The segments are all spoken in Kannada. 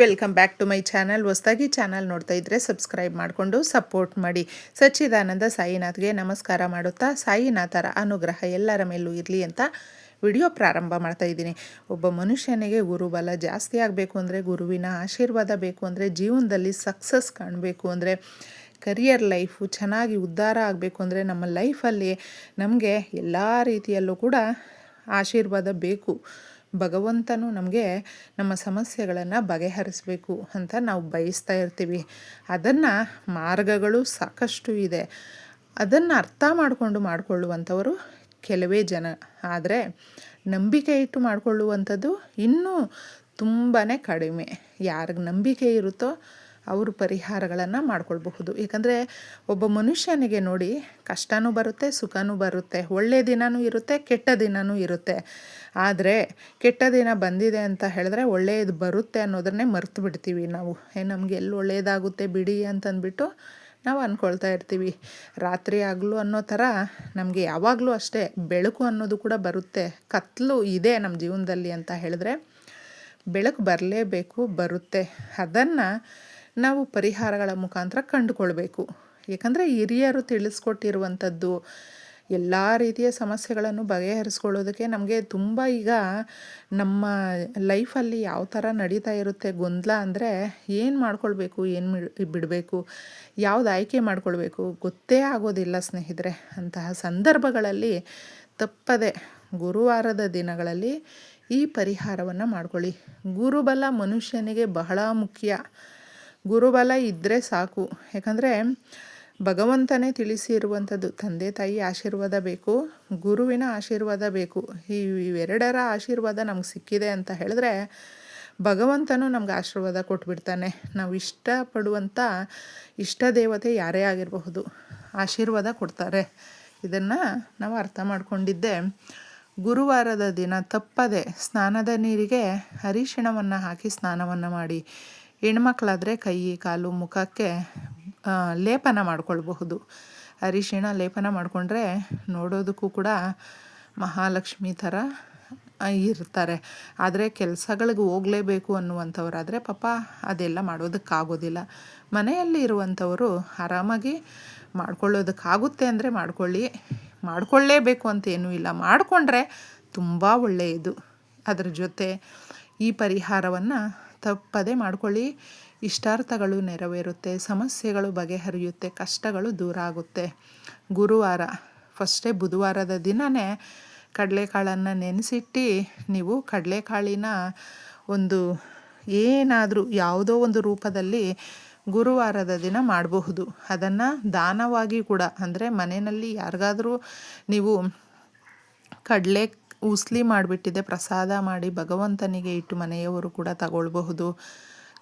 Welcome back to my channel ಹೊಸದಾಗಿ ಚಾನಲ್ ನೋಡ್ತಾ ಇದ್ದರೆ ಸಬ್ಸ್ಕ್ರೈಬ್ ಮಾಡಿಕೊಂಡು ಸಪೋರ್ಟ್ ಮಾಡಿ. ಸಚ್ಚಿದಾನಂದ ಸಾಯಿನಾಥ್ಗೆ ನಮಸ್ಕಾರ ಮಾಡುತ್ತಾ, ಸಾಯಿನಾಥರ ಅನುಗ್ರಹ ಎಲ್ಲರ ಮೇಲೂ ಇರಲಿ ಅಂತ ವಿಡಿಯೋ ಪ್ರಾರಂಭ ಮಾಡ್ತಾ ಇದ್ದೀನಿ. ಒಬ್ಬ ಮನುಷ್ಯನಿಗೆ ಗುರುಬಲ ಜಾಸ್ತಿ ಆಗಬೇಕು ಅಂದರೆ ಗುರುವಿನ ಆಶೀರ್ವಾದ ಬೇಕು ಅಂದರೆ ಜೀವನದಲ್ಲಿ ಸಕ್ಸಸ್ ಕಾಣಬೇಕು ಅಂದರೆ ಕರಿಯರ್ ಲೈಫು ಚೆನ್ನಾಗಿ ಉದ್ಧಾರ ಆಗಬೇಕು ಅಂದರೆ ನಮ್ಮ ಲೈಫಲ್ಲಿ ನಮಗೆ ಎಲ್ಲ ರೀತಿಯಲ್ಲೂ ಕೂಡ ಆಶೀರ್ವಾದ ಬೇಕು. ಭಗವಂತನು ನಮಗೆ ನಮ್ಮ ಸಮಸ್ಯೆಗಳನ್ನು ಬಗೆಹರಿಸಬೇಕು ಅಂತ ನಾವು ಬಯಸ್ತಾ ಇರ್ತೀವಿ. ಅದನ್ನು ಮಾರ್ಗಗಳು ಸಾಕಷ್ಟು ಇದೆ. ಅದನ್ನು ಅರ್ಥ ಮಾಡಿಕೊಂಡು ಮಾಡಿಕೊಳ್ಳುವಂಥವರು ಕೆಲವೇ ಜನ. ಆದರೆ ನಂಬಿಕೆ ಇಟ್ಟು ಮಾಡಿಕೊಳ್ಳುವಂಥದ್ದು ಇನ್ನೂ ತುಂಬಾ ಕಡಿಮೆ. ಯಾರಿಗೆ ನಂಬಿಕೆ ಇರುತ್ತೋ ಅವರು ಪರಿಹಾರಗಳನ್ನು ಮಾಡ್ಕೊಳ್ಬಹುದು. ಏಕೆಂದರೆ ಒಬ್ಬ ಮನುಷ್ಯನಿಗೆ ನೋಡಿ ಕಷ್ಟವೂ ಬರುತ್ತೆ, ಸುಖನೂ ಬರುತ್ತೆ ಒಳ್ಳೆಯ ದಿನವೂ ಇರುತ್ತೆ, ಕೆಟ್ಟ ದಿನವೂ ಇರುತ್ತೆ. ಆದರೆ ಕೆಟ್ಟ ದಿನ ಬಂದಿದೆ ಅಂತ ಹೇಳಿದ್ರೆ ಒಳ್ಳೆಯದು ಬರುತ್ತೆ ಅನ್ನೋದನ್ನೇ ಮರ್ತು ಬಿಡ್ತೀವಿ ನಾವು. ಏ, ನಮಗೆ ಎಲ್ಲಿ ಒಳ್ಳೆಯದಾಗುತ್ತೆ ಬಿಡಿ ಅಂತಂದ್ಬಿಟ್ಟು ನಾವು ಅಂದ್ಕೊಳ್ತಾ ಇರ್ತೀವಿ. ರಾತ್ರಿ ಆಗಲು ಅನ್ನೋ ಥರ ನಮಗೆ ಯಾವಾಗಲೂ ಅಷ್ಟೇ ಬೆಳಕು ಅನ್ನೋದು ಕೂಡ ಬರುತ್ತೆ. ಕತ್ತಲು ಇದೆ ನಮ್ಮ ಜೀವನದಲ್ಲಿ ಅಂತ ಹೇಳಿದ್ರೆ ಬೆಳಕು ಬರಲೇಬೇಕು, ಬರುತ್ತೆ. ಅದನ್ನು ನಾವು ಪರಿಹಾರಗಳ ಮುಖಾಂತರ ಕಂಡುಕೊಳ್ಬೇಕು. ಏಕೆಂದರೆ ಹಿರಿಯರು ತಿಳಿಸ್ಕೊಟ್ಟಿರುವಂಥದ್ದು ಎಲ್ಲ ರೀತಿಯ ಸಮಸ್ಯೆಗಳನ್ನು ಬಗೆಹರಿಸ್ಕೊಳ್ಳೋದಕ್ಕೆ ನಮಗೆ ತುಂಬ ಈಗ ನಮ್ಮ ಲೈಫಲ್ಲಿ ಯಾವ ಥರ ನಡೀತಾ ಇರುತ್ತೆ ಗೊಂದಲ ಅಂದರೆ ಏನು ಮಾಡ್ಕೊಳ್ಬೇಕು, ಏನು ಬಿಡಬೇಕು, ಯಾವ್ದು ಆಯ್ಕೆ ಮಾಡ್ಕೊಳ್ಬೇಕು ಗೊತ್ತೇ ಆಗೋದಿಲ್ಲ ಸ್ನೇಹಿತರೆ. ಅಂತಹ ಸಂದರ್ಭಗಳಲ್ಲಿ ತಪ್ಪದೆ ಗುರುವಾರದ ದಿನಗಳಲ್ಲಿ ಈ ಪರಿಹಾರವನ್ನು ಮಾಡ್ಕೊಳ್ಳಿ. ಗುರುಬಲ ಮನುಷ್ಯನಿಗೆ ಬಹಳ ಮುಖ್ಯ. ಗುರುಬಲ ಇದ್ದರೆ ಸಾಕು. ಯಾಕಂದರೆ ಭಗವಂತನೇ ತಿಳಿಸಿರುವಂಥದ್ದು, ತಂದೆ ತಾಯಿ ಆಶೀರ್ವಾದ ಬೇಕು, ಗುರುವಿನ ಆಶೀರ್ವಾದ ಬೇಕು. ಈ ಇವೆರಡರ ಆಶೀರ್ವಾದ ನಮ್ಗೆ ಸಿಕ್ಕಿದೆ ಅಂತ ಹೇಳಿದ್ರೆ ಭಗವಂತನೂ ನಮ್ಗೆ ಆಶೀರ್ವಾದ ಕೊಟ್ಬಿಡ್ತಾನೆ. ನಾವು ಇಷ್ಟಪಡುವಂಥ ಇಷ್ಟ ದೇವತೆ ಯಾರೇ ಆಗಿರಬಹುದು, ಆಶೀರ್ವಾದ ಕೊಡ್ತಾರೆ. ಇದನ್ನು ನಾವು ಅರ್ಥ ಮಾಡಿಕೊಂಡಿದ್ದೆ. ಗುರುವಾರದ ದಿನ ತಪ್ಪದೆ ಸ್ನಾನದ ನೀರಿಗೆ ಅರಿಶಿಣವನ್ನು ಹಾಕಿ ಸ್ನಾನವನ್ನು ಮಾಡಿ. ಹೆಣ್ಮಕ್ಳಾದರೆ ಕೈ, ಕಾಲು, ಮುಖಕ್ಕೆ ಲೇಪನ ಮಾಡ್ಕೊಳ್ಬಹುದು. ಅರಿಶಿಣ ಲೇಪನ ಮಾಡಿಕೊಂಡ್ರೆ ನೋಡೋದಕ್ಕೂ ಕೂಡ ಮಹಾಲಕ್ಷ್ಮಿ ಥರ ಇರ್ತಾರೆ. ಆದರೆ ಕೆಲಸಗಳಿಗೆ ಹೋಗಲೇಬೇಕು ಅನ್ನುವಂಥವರಾದರೆ ಪಾಪ ಅದೆಲ್ಲ ಮಾಡೋದಕ್ಕಾಗೋದಿಲ್ಲ. ಮನೆಯಲ್ಲಿ ಇರುವಂಥವರು ಆರಾಮಾಗಿ ಮಾಡ್ಕೊಳ್ಳೋದಕ್ಕಾಗುತ್ತೆ ಅಂದರೆ ಮಾಡ್ಕೊಳ್ಳಿ. ಮಾಡ್ಕೊಳ್ಳೇಬೇಕು ಅಂತ ಏನೂ ಇಲ್ಲ. ಮಾಡಿಕೊಂಡ್ರೆ ತುಂಬ ಒಳ್ಳೆಯದು. ಅದರ ಜೊತೆ ಈ ಪರಿಹಾರವನ್ನು ತಪ್ಪದೆ ಮಾಡ್ಕೊಳ್ಳಿ. ಇಷ್ಟಾರ್ಥಗಳು ನೆರವೇರುತ್ತೆ, ಸಮಸ್ಯೆಗಳು ಬಗೆಹರಿಯುತ್ತೆ, ಕಷ್ಟಗಳು ದೂರ ಆಗುತ್ತೆ. ಗುರುವಾರ, ಫಸ್ಟೇ ಬುಧವಾರದ ದಿನವೇ ಕಡಲೆಕಾಳನ್ನು ನೆನೆಸಿಟ್ಟು, ನೀವು ಕಡಲೆಕಾಳಿನ ಒಂದು ಏನಾದರೂ ಯಾವುದೋ ಒಂದು ರೂಪದಲ್ಲಿ ಗುರುವಾರದ ದಿನ ಮಾಡಬಹುದು. ಅದನ್ನು ದಾನವಾಗಿ ಕೂಡ, ಅಂದರೆ ಮನೆಯಲ್ಲಿ ಯಾರಿಗಾದರೂ ನೀವು ಕಡಲೆ ಉಸ್ಲಿ ಮಾಡಿಬಿಟ್ಟಿದೆ, ಪ್ರಸಾದ ಮಾಡಿ ಭಗವಂತನಿಗೆ ಇಟ್ಟು ಮನೆಯವರು ಕೂಡ ತಗೊಳ್ಬಹುದು.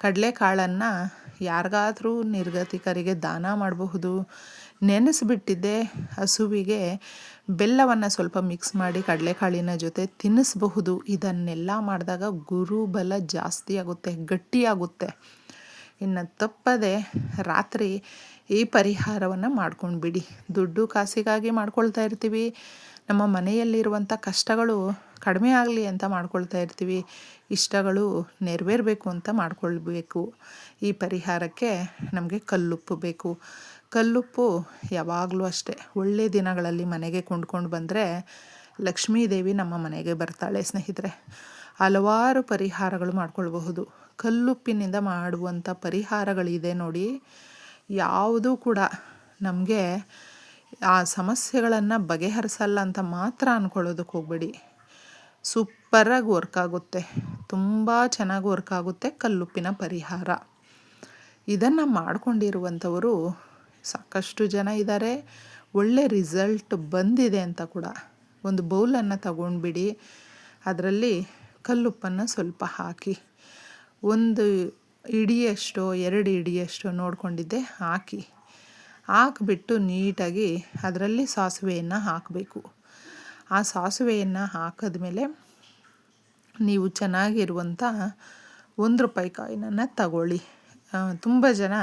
ಕಡಲೆಕಾಳನ್ನು ಯಾರಿಗಾದರೂ ನಿರ್ಗತಿಕರಿಗೆ ದಾನ ಮಾಡಬಹುದು. ನೆನೆಸಿಬಿಟ್ಟಿದ್ದೆ ಹಸುವಿಗೆ. ಬೆಲ್ಲವನ್ನು ಸ್ವಲ್ಪ ಮಿಕ್ಸ್ ಮಾಡಿ ಕಡಲೆಕಾಳಿನ ಜೊತೆ ತಿನ್ನಿಸಬಹುದು. ಇದನ್ನೆಲ್ಲ ಮಾಡಿದಾಗ ಗುರುಬಲ ಜಾಸ್ತಿ ಆಗುತ್ತೆ, ಗಟ್ಟಿಯಾಗುತ್ತೆ. ಇನ್ನು ತಪ್ಪದೆ ರಾತ್ರಿ ಈ ಪರಿಹಾರವನ್ನು ಮಾಡ್ಕೊಂಡು ಬಿಡಿ ದುಡ್ಡು ಕಾಸಿಗಾಗಿ ಮಾಡ್ಕೊಳ್ತಾ ಇರ್ತೀವಿ. ನಮ್ಮ ಮನೆಯಲ್ಲಿರುವಂಥ ಕಷ್ಟಗಳು ಕಡಿಮೆ ಆಗಲಿ ಅಂತ ಮಾಡ್ಕೊಳ್ತಾ ಇರ್ತೀವಿ. ಇಷ್ಟಗಳು ನೆರವೇರಬೇಕು ಅಂತ ಮಾಡಿಕೊಳ್ಬೇಕು. ಈ ಪರಿಹಾರಕ್ಕೆ ನಮಗೆ ಕಲ್ಲುಪ್ಪು ಬೇಕು. ಕಲ್ಲುಪ್ಪು ಯಾವಾಗಲೂ ಅಷ್ಟೇ. ಒಳ್ಳೆಯ ದಿನಗಳಲ್ಲಿ ಮನೆಗೆ ಕೊಂಡ್ಕೊಂಡು ಬಂದರೆ ಲಕ್ಷ್ಮೀದೇವಿ ನಮ್ಮ ಮನೆಗೆ ಬರ್ತಾಳೆ ಸ್ನೇಹಿತರೆ. ಹಲವಾರು ಪರಿಹಾರಗಳು ಮಾಡ್ಕೊಳ್ಬಹುದು. ಕಲ್ಲುಪ್ಪಿನಿಂದ ಮಾಡುವಂಥ ಪರಿಹಾರಗಳಿದೆ ನೋಡಿ. ಯಾವುದೂ ಕೂಡ ನಮಗೆ ಆ ಸಮಸ್ಯೆಗಳನ್ನು ಬಗೆಹರಿಸಲ್ಲ ಅಂತ ಮಾತ್ರ ಅಂದ್ಕೊಳ್ಳೋದಕ್ಕೆ ಹೋಗಬೇಡಿ. ಸೂಪರಾಗಿ ವರ್ಕ್ ಆಗುತ್ತೆ. ತುಂಬ ಚೆನ್ನಾಗಿ ವರ್ಕ್ ಆಗುತ್ತೆ ಕಲ್ಲುಪ್ಪಿನ ಪರಿಹಾರ. ಇದನ್ನು ಮಾಡಿಕೊಂಡಿರುವಂಥವರು ಸಾಕಷ್ಟು ಜನ ಇದ್ದಾರೆ ಒಳ್ಳೆ ರಿಸಲ್ಟ್ ಬಂದಿದೆ ಅಂತ ಕೂಡ. ಒಂದು ಬೌಲನ್ನು ತಗೊಂಡ್ಬಿಡಿ. ಅದರಲ್ಲಿ ಕಲ್ಲುಪ್ಪನ್ನು ಸ್ವಲ್ಪ ಹಾಕಿ. ಒಂದು ಇಡಿಯಷ್ಟೋ, ಎರಡು ಇಡಿಯಷ್ಟೋ ನೋಡಿಕೊಂಡಿದ್ದೆ ಹಾಕಿ. ಹಾಕಿಬಿಟ್ಟು ನೀಟಾಗಿ ಅದರಲ್ಲಿ ಸಾಸಿವೆಯನ್ನು ಹಾಕಬೇಕು. ಆ ಸಾಸಿವೆಯನ್ನು ಹಾಕಿದ್ಮೇಲೆ ನೀವು ಚೆನ್ನಾಗಿರುವಂಥ ಒಂದು ರೂಪಾಯಿ ಕಾಯಿನನ್ನು ತಗೊಳ್ಳಿ. ತುಂಬ ಜನ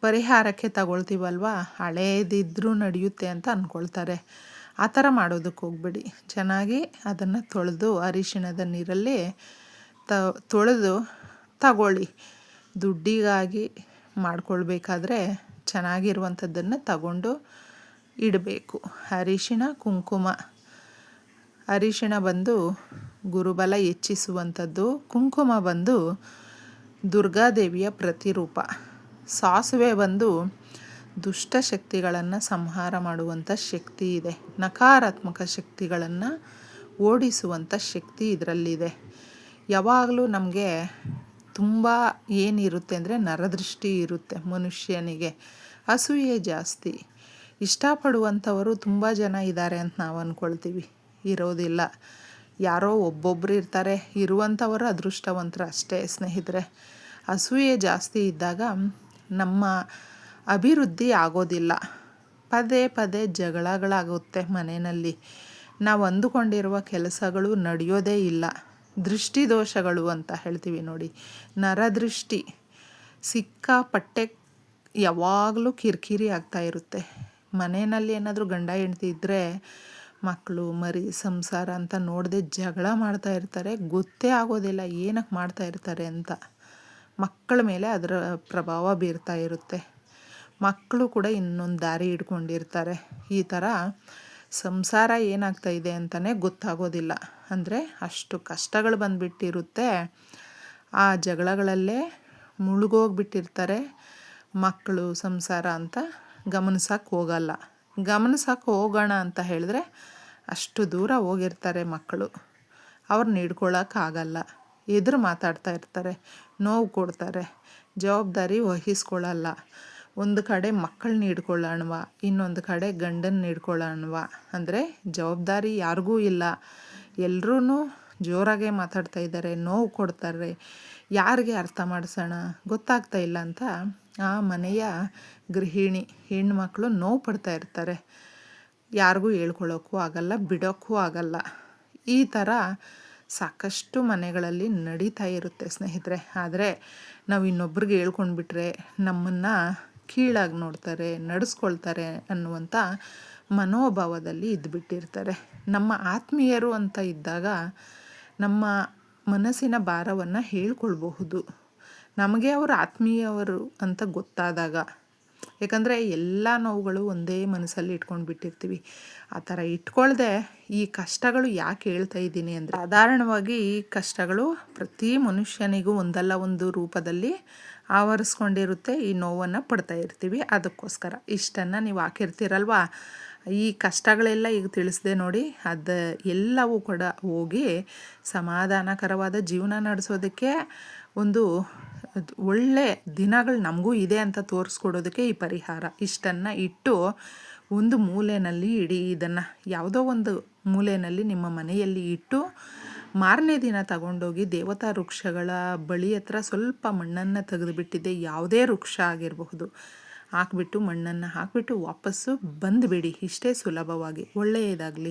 ಪರಿಹಾರಕ್ಕೆ ತಗೊಳ್ತೀವಲ್ವ? ಹಳೇದಿದ್ರೂ ನಡೆಯುತ್ತೆ ಅಂತ ಅಂದ್ಕೊಳ್ತಾರೆ ಆ ಥರ ಮಾಡೋದಕ್ಕೆ ಹೋಗ್ಬೇಡಿ. ಚೆನ್ನಾಗಿ ಅದನ್ನು ತೊಳೆದು ಅರಿಶಿಣದ ನೀರಲ್ಲಿ ತ, ತೊಳೆದು ತಗೊಳ್ಳಿ. ದುಡ್ಡಿಗಾಗಿ ಮಾಡ್ಕೊಳ್ಬೇಕಾದ್ರೆ ಚೆನ್ನಾಗಿರುವಂಥದ್ದನ್ನು ತಗೊಂಡು ಇಡಬೇಕು. ಅರಿಶಿಣ, ಕುಂಕುಮ. ಅರಿಶಿಣ ಬಂದು ಗುರುಬಲ ಹೆಚ್ಚಿಸುವಂಥದ್ದು. ಕುಂಕುಮ ಬಂದು ದುರ್ಗಾದೇವಿಯ ಪ್ರತಿರೂಪ. ಸಾಸುವೆ ಬಂದು ದುಷ್ಟ ಶಕ್ತಿಗಳನ್ನು ಸಂಹಾರ ಮಾಡುವಂಥ ಶಕ್ತಿ ಇದೆ. ನಕಾರಾತ್ಮಕ ಶಕ್ತಿಗಳನ್ನು ಓಡಿಸುವಂಥ ಶಕ್ತಿ ಇದರಲ್ಲಿದೆ. ಯಾವಾಗಲೂ ನಮಗೆ ತುಂಬ ಏನಿರುತ್ತೆ ಅಂದರೆ ನರದೃಷ್ಟಿ ಇರುತ್ತೆ ಮನುಷ್ಯನಿಗೆ. ಅಸೂಯೆ ಜಾಸ್ತಿ. ಇಷ್ಟಪಡುವಂಥವರು ತುಂಬ ಜನ ಇದ್ದಾರೆ ಅಂತ ನಾವು ಅಂದ್ಕೊಳ್ತೀವಿ ಇರೋದಿಲ್ಲ. ಯಾರೋ ಒಬ್ಬೊಬ್ಬರು ಇರ್ತಾರೆ. ಇರುವಂಥವರು ಅದೃಷ್ಟವಂತರು ಅಷ್ಟೇ ಸ್ನೇಹಿತರೆ. ಅಸೂಯೆ ಜಾಸ್ತಿ ಇದ್ದಾಗ ನಮ್ಮ ಅಭಿವೃದ್ಧಿ ಆಗೋದಿಲ್ಲ. ಪದೇ ಪದೇ ಜಗಳಗಳಾಗುತ್ತೆ ಮನೆಯಲ್ಲಿ. ನಾವು ಅಂದುಕೊಂಡಿರುವ ಕೆಲಸಗಳು ನಡೆಯೋದೇ ಇಲ್ಲ. ದೃಷ್ಟಿ ದೋಷಗಳು ಅಂತ ಹೇಳ್ತೀವಿ ನೋಡಿ. ನರದೃಷ್ಟಿ, ಸಿಕ್ಕಾಪಟ್ಟೆ ಯಾವಾಗಲೂ ಕಿರಿಕಿರಿ ಆಗ್ತಾ ಇರುತ್ತೆ. ಮನೆಯಲ್ಲಿ ಏನಾದರೂ ಗಂಡ ಹೆಂಡ್ತಿ ಇದ್ದರೆ ಮಕ್ಕಳು ಮರಿ ಸಂಸಾರ ಅಂತ ನೋಡದೆ ಜಗಳ ಮಾಡ್ತಾ ಇರ್ತಾರೆ. ಗೊತ್ತೇ ಆಗೋದಿಲ್ಲ ಏನಕ್ಕೆ ಮಾಡ್ತಾ ಇರ್ತಾರೆ ಅಂತ. ಮಕ್ಕಳ ಮೇಲೆ ಅದರ ಪ್ರಭಾವ ಬೀರ್ತಾ ಇರುತ್ತೆ. ಮಕ್ಕಳು ಕೂಡ ಇನ್ನೊಂದು ದಾರಿ ಹಿಡ್ಕೊಂಡಿರ್ತಾರೆ. ಈ ಥರ ಸಂಸಾರ ಏನಾಗ್ತಾ ಇದೆ ಅಂತಲೇ ಗೊತ್ತಾಗೋದಿಲ್ಲ. ಅಂದರೆ ಅಷ್ಟು ಕಷ್ಟಗಳು ಬಂದುಬಿಟ್ಟಿರುತ್ತೆ. ಆ ಜಗಳಗಳಲ್ಲೇ ಮುಳುಗೋಗ್ಬಿಟ್ಟಿರ್ತಾರೆ ಮಕ್ಕಳು ಸಂಸಾರ ಅಂತ ಗಮನಿಸೋಕೆ ಹೋಗಲ್ಲ. ಗಮನಿಸೋಕೆ ಹೋಗೋಣ ಅಂತ ಹೇಳಿದ್ರೆ ಅಷ್ಟು ದೂರ ಹೋಗಿರ್ತಾರೆ ಮಕ್ಕಳು. ಅವ್ರನ್ನ ಹಿಡ್ಕೊಳ್ಳೋಕ್ಕಾಗಲ್ಲ ಎದುರು ಮಾತಾಡ್ತಾ ಇರ್ತಾರೆ. ನೋವು ಕೊಡ್ತಾರೆ. ಜವಾಬ್ದಾರಿ ವಹಿಸ್ಕೊಳ್ಳಲ್ಲ ಒಂದು ಕಡೆ ಮಕ್ಕಳನ್ನ ಹಿಡ್ಕೊಳ್ಳೋಣವ ಇನ್ನೊಂದು ಕಡೆ ಗಂಡನ್ನ ಹಿಡ್ಕೊಳ್ಳೋಣವ ಅಂದರೆ ಜವಾಬ್ದಾರಿ ಯಾರಿಗೂ ಇಲ್ಲ. ಎಲ್ಲರೂ ಜೋರಾಗೆ ಮಾತಾಡ್ತಾ ಇದ್ದಾರೆ ನೋವು ಕೊಡ್ತಾರೆ. ಯಾರಿಗೆ ಅರ್ಥ ಮಾಡಿಸೋಣ? ಗೊತ್ತಾಗ್ತಾ ಇಲ್ಲ ಅಂತ ಆ ಮನೆಯ ಗೃಹಿಣಿ ಹೆಣ್ಮಕ್ಳು ನೋವು ಪಡ್ತಾ ಇರ್ತಾರೆ. ಯಾರಿಗೂ ಹೇಳ್ಕೊಳ್ಳೋಕ್ಕೂ ಆಗಲ್ಲ, ಬಿಡೋಕ್ಕೂ ಆಗಲ್ಲ. ಈ ಥರ ಸಾಕಷ್ಟು ಮನೆಗಳಲ್ಲಿ ನಡೀತಾ ಇರುತ್ತೆ ಸ್ನೇಹಿತರೆ. ಆದರೆ ನಾವು ಇನ್ನೊಬ್ರಿಗೆ ಹೇಳ್ಕೊಂಡ್ಬಿಟ್ರೆ ನಮ್ಮನ್ನು ಕೀಳಾಗಿ ನೋಡ್ತಾರೆ, ನಡೆಸ್ಕೊಳ್ತಾರೆ ಅನ್ನುವಂಥ ಮನೋಭಾವದಲ್ಲಿ ಇದ್ದುಬಿಟ್ಟಿರ್ತಾರೆ ನಮ್ಮ ಆತ್ಮೀಯರು ಅಂತ ಇದ್ದಾಗ ನಮ್ಮ ಮನಸ್ಸಿನ ಭಾರವನ್ನು ಹೇಳ್ಕೊಳ್ಬಹುದು. ನಮಗೆ ಅವರು ಆತ್ಮೀಯವರು ಅಂತ ಗೊತ್ತಾದಾಗ. ಯಾಕಂದರೆ ಎಲ್ಲ ನೋವುಗಳು ಒಂದೇ ಮನಸ್ಸಲ್ಲಿ ಇಟ್ಕೊಂಡು ಬಿಟ್ಟಿರ್ತೀವಿ. ಆ ಥರ ಇಟ್ಕೊಳ್ದೆ ಈ ಕಷ್ಟಗಳು ಯಾಕೆ ಹೇಳ್ತಾ ಇದ್ದೀನಿ ಅಂದರೆ, ಸಾಧಾರಣವಾಗಿ ಈ ಕಷ್ಟಗಳು ಪ್ರತಿ ಮನುಷ್ಯನಿಗೂ ಒಂದಲ್ಲ ಒಂದು ರೂಪದಲ್ಲಿ ಆವರಿಸ್ಕೊಂಡಿರುತ್ತೆ, ಈ ನೋವನ್ನು ಪಡ್ತಾ ಇರ್ತೀವಿ. ಅದಕ್ಕೋಸ್ಕರ ಇಷ್ಟನ್ನು ನೀವು ಹಾಕಿರ್ತೀರಲ್ವಾ? ಈ ಕಷ್ಟಗಳೆಲ್ಲ ಈಗ ತಿಳಿಸ್ದೆ ನೋಡಿ, ಅದು ಎಲ್ಲವೂ ಕೂಡ ಹೋಗಿ ಸಮಾಧಾನಕರವಾದ ಜೀವನ ನಡೆಸೋದಕ್ಕೆ ಒಂದು ಒಳ್ಳೆ ದಿನಗಳು ನಮಗೂ ಇದೆ ಅಂತ ತೋರಿಸ್ಕೊಡೋದಕ್ಕೆ ಈ ಪರಿಹಾರ. ಇಷ್ಟನ್ನು ಇಟ್ಟು ಒಂದು ಮೂಲೆಯಲ್ಲಿ ಇಡಿ, ಇದನ್ನು ಯಾವುದೋ ಒಂದು ಮೂಲೆಯಲ್ಲಿ ನಿಮ್ಮ ಮನೆಯಲ್ಲಿ ಇಟ್ಟು ಮಾರನೇ ದಿನ ತಗೊಂಡೋಗಿ ದೇವತಾ ವೃಕ್ಷಗಳ ಬಳಿ ಹತ್ರ ಸ್ವಲ್ಪ ಮಣ್ಣನ್ನು ತೆಗೆದುಬಿಟ್ಟಿದ್ದೆ. ಯಾವುದೇ ವೃಕ್ಷ ಆಗಿರಬಹುದು. ಹಾಕ್ಬಿಟ್ಟು ಮಣ್ಣನ್ನು ಹಾಕಿಬಿಟ್ಟು ವಾಪಸ್ಸು ಬಂದುಬಿಡಿ. ಇಷ್ಟೇ ಸುಲಭವಾಗಿ. ಒಳ್ಳೆಯದಾಗಲಿ.